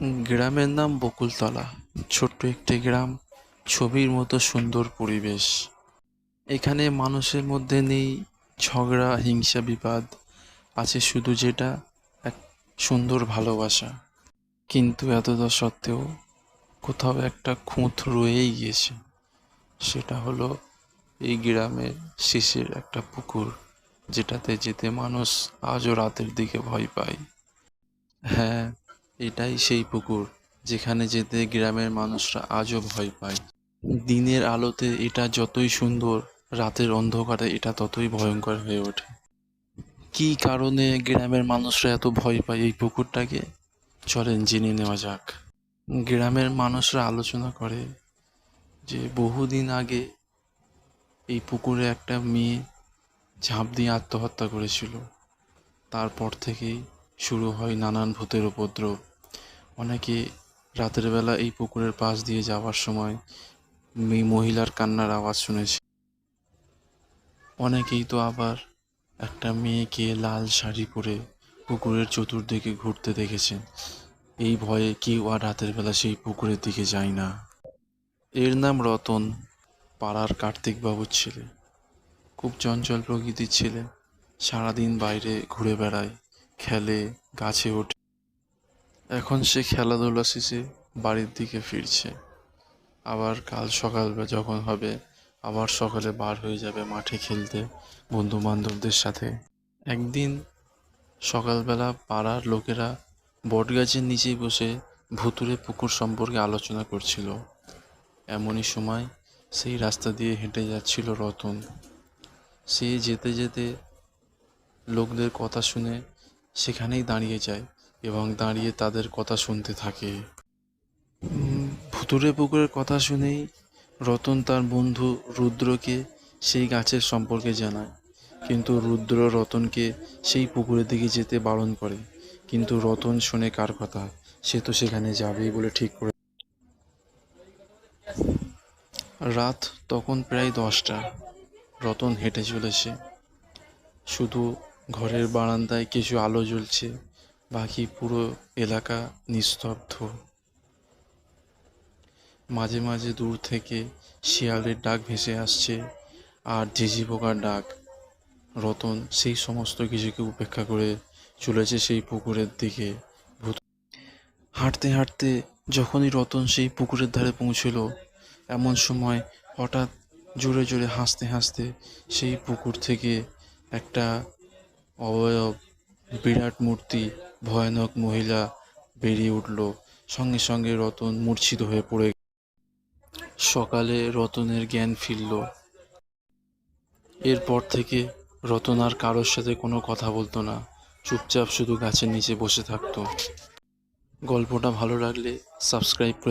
গ্রামের নাম বকুলতলা। ছোট্ট একটি গ্রাম, ছবির মতো সুন্দর পরিবেশ। এখানে মানুষের মধ্যে নেই ঝগড়া, হিংসা, বিবাদ। আছে শুধু যেটা এক সুন্দর ভালোবাসা। কিন্তু এতটা সত্ত্বেও কোথাও একটা খুঁত রয়েই গিয়েছে সেটা হলো এই গ্রামের শেষের একটা পুকুর, যেটাতে যেতে মানুষ আজও রাতের দিকে ভয় পায়। হ্যাঁ এটাই সেই পুকুর যেখানে যেতে গ্রামের মানুষরা আজও ভয় পায়। দিনের আলোতে এটা যতই সুন্দর, রাতের অন্ধকারে এটা ততই ভয়ঙ্কর হয়ে ওঠে। কী কারণে গ্রামের মানুষরা এত ভয় পায় এই পুকুরটাকে? চলেন জেনে নেওয়া যাক। গ্রামের মানুষরা আলোচনা করে যে বহুদিন আগে এই পুকুরে একটা মেয়ে ঝাঁপ দিয়ে আত্মহত্যা করেছিল। তারপর থেকেই শুরু হয় নানান ভূতের উপদ্রব। অনেকে রাতের বেলা এই পুকুরের পাশ দিয়ে যাওয়ার সময় মেয়ে মহিলার কান্নার আওয়াজ শুনেছে। অনেকেই তো আবার একটা মেয়েকে লাল শাড়ি পরে পুকুরের চতুর্দিকে ঘুরতে দেখেছেন। এই ভয়ে কেউ আর রাতের বেলা সেই পুকুরের দিকে যায় না। এর নাম রতন, পাড়ার কার্তিকবাবুর ছেলে। খুব চঞ্চল প্রকৃতির ছেলে। সারাদিন বাইরে ঘুরে বেড়ায়, খেলে, গাছে ওঠে। এখন সে খেলাধুলা শেষে বাড়ির দিকে ফিরছে। আবার কাল সকালবেলা যখন হবে, আবার সকালে বার হয়ে যাবে মাঠে খেলতে বন্ধু বান্ধবদের সাথে। একদিন সকালবেলা পাড়ার লোকেরা বটগাছের নিচেই বসে ভুতুরে পুকুর সম্পর্কে আলোচনা করছিল। এমনই সময় সেই রাস্তা দিয়ে হেঁটে যাচ্ছিল রতন। সে যেতে যেতে লোকদের কথা শুনে সেখানেই দাঁড়িয়ে যায়। এবং দাঁড়িয়ে তাদের কথা শুনতে থাকে। ভুতুরে পুকুরের কথা শুনেই রতন তার বন্ধু রুদ্রকে সেই গাছের সম্পর্কে জানায়। কিন্তু রুদ্র রতনকে সেই পুকুরের দিকে যেতে বারণ করে। কিন্তু রতন শুনে কার কথা? সে তো সেখানে যাবেই বলে ঠিক করে রাত তখন প্রায় দশটা। রতন হেঁটে চলেছে। শুধু ঘরের বারান্দায় কিছু আলো জ্বলছে। বাকি পুরো এলাকা নিস্তব্ধ। মাঝে মাঝে দূর থেকে শিয়ালের ডাক ভেসে আসছে আর ঝিঝি পোকার ডাক, রতন সেই সমস্ত কিছুকে উপেক্ষা করে চলেছে সেই পুকুরের দিকে। ভূত হাঁটতে হাঁটতে যখনই রতন সেই পুকুরের ধারে পৌঁছলো, এমন সময় হঠাৎ জোরে জোরে হাসতে হাসতে সেই পুকুর থেকে একটা অবয়ব বিরাট মূর্তি, ভয়ানক মহিলা বেরিয়ে উঠল। সঙ্গে সঙ্গে রতন মূর্ছিত হয়ে পড়ে সকালে রতনের জ্ঞান ফিরল। এরপর থেকে রতন আর কারোর সাথে কোনো কথা বলতো না। চুপচাপ শুধু গাছের নিচে বসে থাকতো। গল্পটা ভালো লাগলে সাবস্ক্রাইব করে